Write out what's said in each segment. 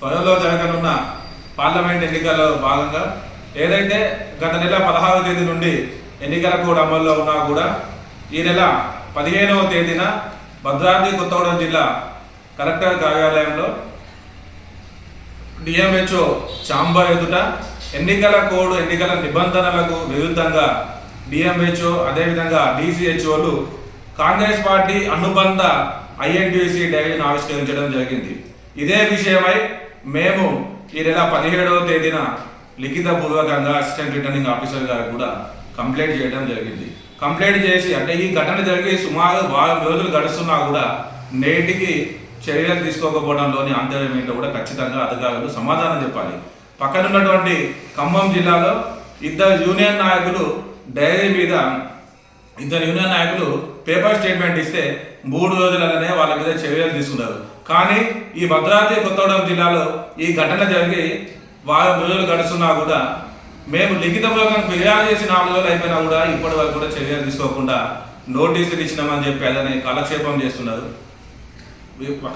త్వరలో జరగనున్న పార్లమెంట్ ఎన్నికల్లో భాగంగా ఏదైతే గత నెల పదహారవ తేదీ నుండి ఎన్నికల కోడ్ అమల్లో ఉన్నా కూడా ఈ నెల పదిహేనవ తేదీన భద్రాద్రి కొత్తగూడెం జిల్లా కలెక్టర్ కార్యాలయంలో డిఎంహెచ్ఓ చాంబర్ ఎదుట ఎన్నికల కోడ్ ఎన్నికల నిబంధనలకు విరుద్ధంగా డిఎంహెచ్ఓ అదేవిధంగా డిసిహెచ్ఓలు కాంగ్రెస్ పార్టీ అనుబంధ ఐఎన్టీసీ డైరీని ఆవిష్కరించడం జరిగింది. ఇదే విషయమై మేము ఈ నెల పదిహేడవ తేదీన లిఖిత పూర్వకంగా అసిస్టెంట్ రిటర్నింగ్ ఆఫీసర్ గారు కూడా కంప్లైంట్ చేయడం జరిగింది. కంప్లైంట్ చేసి అంటే ఈ ఘటన జరిగి సుమారు వారం రోజులు గడుస్తున్నా కూడా నేటికి చర్యలు తీసుకోకపోవడంలోని ఆంతర్యం ఏంటో కూడా ఖచ్చితంగా అధికారులు సమాధానం చెప్పాలి. పక్కనున్నటువంటి ఖమ్మం జిల్లాలో ఇద్దరు యూనియన్ నాయకులు డైరీ మీద ఇద్దరు యూనియన్ నాయకులు పేపర్ స్టేట్మెంట్ ఇస్తే మూడు రోజులనే వాళ్ళ మీద చర్యలు తీసుకున్నారు కానీ ఈ భద్రాద్రి కొత్తగూడెం జిల్లాలో ఈ ఘటన జరిగి వారం రోజులు గడుస్తున్నా కూడా మేము లిఖితపూర్వకంగా ఫిర్యాదు చేసి నాలుగు రోజులు అయిపోయినా కూడా ఇప్పటి వరకు కూడా చర్యలు తీసుకోకుండా నోటీసులు ఇచ్చినామని చెప్పి అదని కాలక్షేపం చేస్తున్నారు.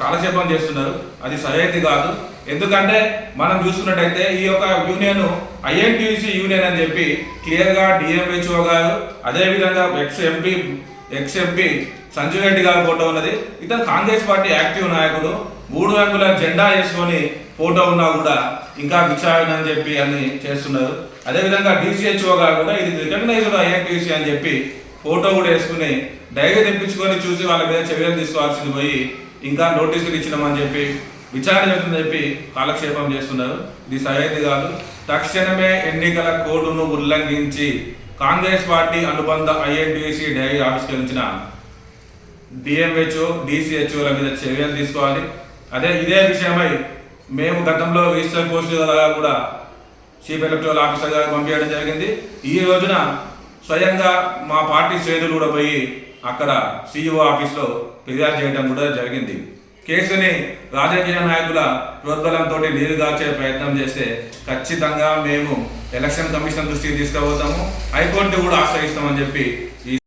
కాలక్షేపం చేస్తున్నారు. అది సరైనది కాదు. ఎందుకంటే మనం చూస్తున్నట్టయితే ఈ యొక్క యూనియన్ ఐఎన్టీసీ యూనియన్ అని చెప్పి క్లియర్గా డిఎంహెచ్ఓ గారు అదేవిధంగా ex MP ex MP Sanjay Reddy గారి ఫోటో ఉన్నది. ఇతను కాంగ్రెస్ పార్టీ యాక్టివ్ నాయకుడు. మూడు రంగుల జెండా వేసుకొని ఫోటో ఉన్నా కూడా ఇంకా విచారణ అని చెప్పి అని చేస్తున్నారు. అదేవిధంగా డిసిహెచ్ఓ గారు కూడా ఇది రికగ్నైజ్డ్ ఐఎన్టీసీ అని చెప్పి ఫోటో కూడా వేసుకుని డైరీ తెప్పించుకొని చూసి వాళ్ళ మీద చర్యలు తీసుకోవాల్సింది పోయి ఇంకా నోటీసులు ఇచ్చినామని చెప్పి విచారణ చేస్తుందని చెప్పి కాలక్షేపం చేస్తున్నారు. ఇది సరైనది కాదు. తక్షణమే ఎన్నికల కోడ్ను ఉల్లంఘించి కాంగ్రెస్ పార్టీ అనుబంధ ఐఎన్టీసీ డైరీ ఆవిష్కరించిన డిఎంహెచ్ఓ డిసిహెచ్ఓల మీద చర్యలు తీసుకోవాలి. అదే ఇదే విషయమై మేము గతంలో రిజిస్టర్ పోస్టుల ద్వారా కూడా చీఫ్ ఎలక్టోరల్ ఆఫీసర్ గారు పంపించడం జరిగింది. ఈ రోజున స్వయంగా మా పార్టీ శ్రేణులు కూడా పోయి అక్కడ సిఇఓ ఆఫీస్లో ఫిర్యాదు చేయడం కూడా జరిగింది. కేసుని రాజకీయ నాయకుల ప్రోద్బలంతో నీరుగార్చే ప్రయత్నం చేస్తే ఖచ్చితంగా మేము ఎలక్షన్ కమిషన్ దృష్టికి తీసుకుపోతాము. హైకోర్టు కూడా ఆశ్రయిస్తామని చెప్పి ఈ